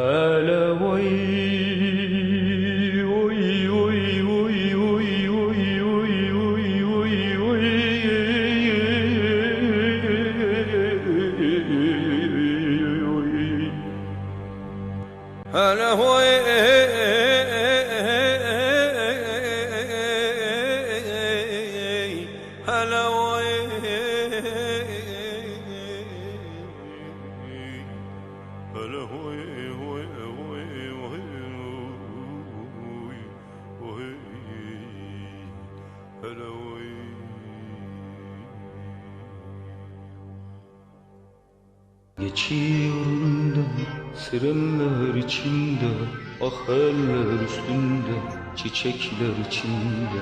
هلا ويل Öyle huy huy huy huy huy huy. Öyle huy. Geçiyor önümden sirenler içinde Ah eller üstünde çiçekler içinde.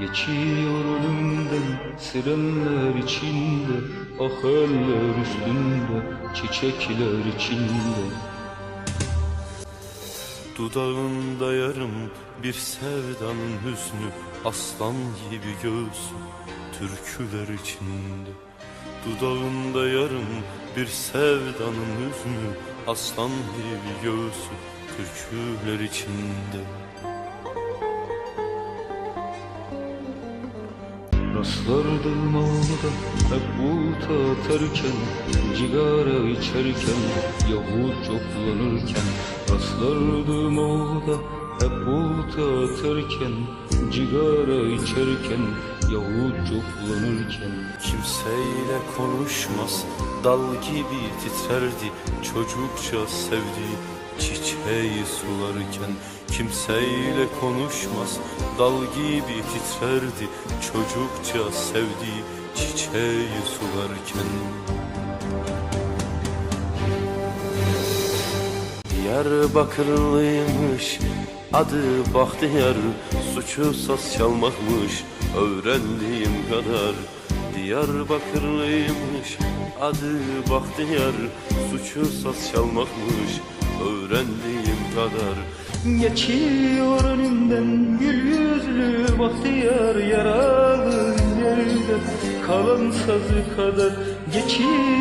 Geçiyor önümden sirenler içinde Ah eller üstünde çiçekler içinde. Dudağında yarım bir sevdanın hüznü Aslan gibi göğsü türküler içinde. Dudağında yarım bir sevdanın hüznü Aslan gibi göğsü türküler içinde Rastlardım ağda hep bulut atarken Cigara içerken Yahut coplanırken Rastlardım ağda hep bulut atarken Cigara içerken Yahut coplanırken Kimseyle konuşmaz Dal gibi titrerdi. Çocukça sevdiği çiçeği sularken Kimseyle konuşmaz. Dal gibi titrerdi Çocukça sevdiği çiçeği sularken. Diyarbakırlıymış Adı Bahtiyar Suçu saz çalmakmış Öğrendiğim kadar. Diyarbakırlıymış Adı Bahtiyar Suçu saz çalmakmış Öğrendiğim kadar. Geçiyor önümden gül yüzlü bahtiyar yaralı yerde kalan sazı kadar Geçiyor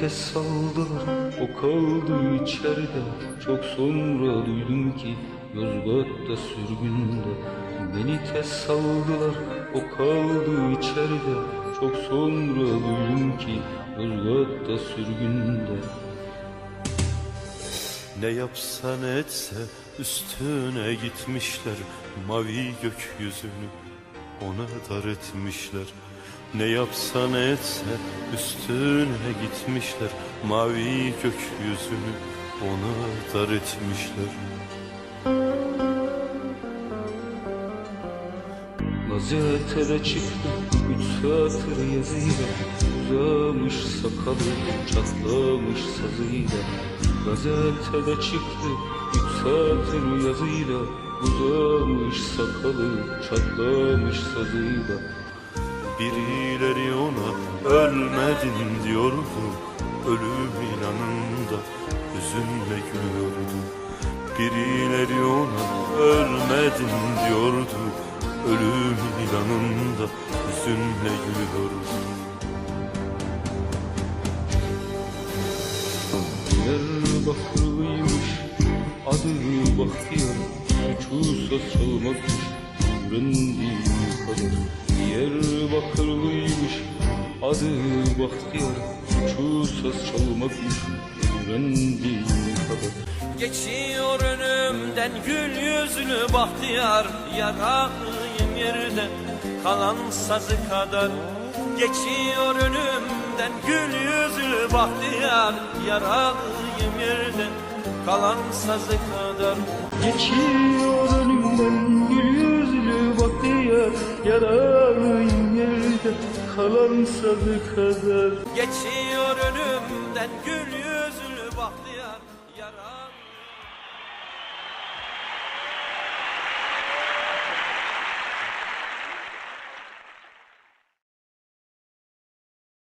Tez saldılar o kaldı içeride. Çok sonra duydum ki Yozgat'ta sürgünde. Beni tez saldılar. O kaldı içeride. Çok sonra duydum ki Yozgat'ta sürgünde. Ne yapsa ne etse üstüne gitmişler. Mavi gökyüzünü ona dar etmişler Ne yapsa ne etse üstüne gitmişler Mavi gökyüzünü ona dar etmişler. Gazetede çıktı üç satır yazıyla Uzamış sakalı çatlamış sazıyla. Gazetede çıktı üç satır yazıyla Uzamış sakalı çatlamış sazıyla Birileri ona ölmedin diyordu. Ölüm inanında hüzünle gülüyordu. Birileri ona ölmedin diyordu. Ölüm ilanında hüzünle gülüyordu. Diyarbakırlıymış adı Bahtiyar Suçu saçılmazmış öğrendiğim kadar Diyarbakırlıymış adı Bahtiyar Suçu saçılmazmış öğrendiğim kadar. Geçiyor önümden gül yüzlü bahtiyar Yaralıyım yerde kalan sazı kadar. Geçiyor önümden gül yüzlü bahtiyar Yaralıyım yerde kalan sazı kadar. Geçiyor önümden kalan sazı kadar. Geçiyor önümden gül yüzlü bahtiyar Yaralıyım